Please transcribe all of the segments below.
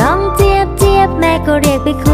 ร้องเจี๊ยบเจี๊ยบแม่ก็เรียกไปคุย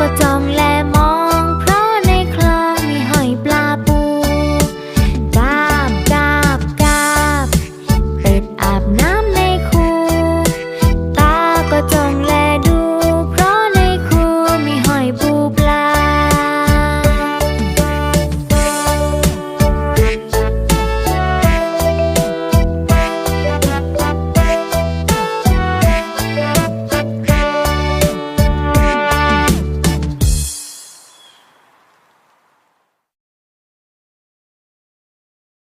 ประจอง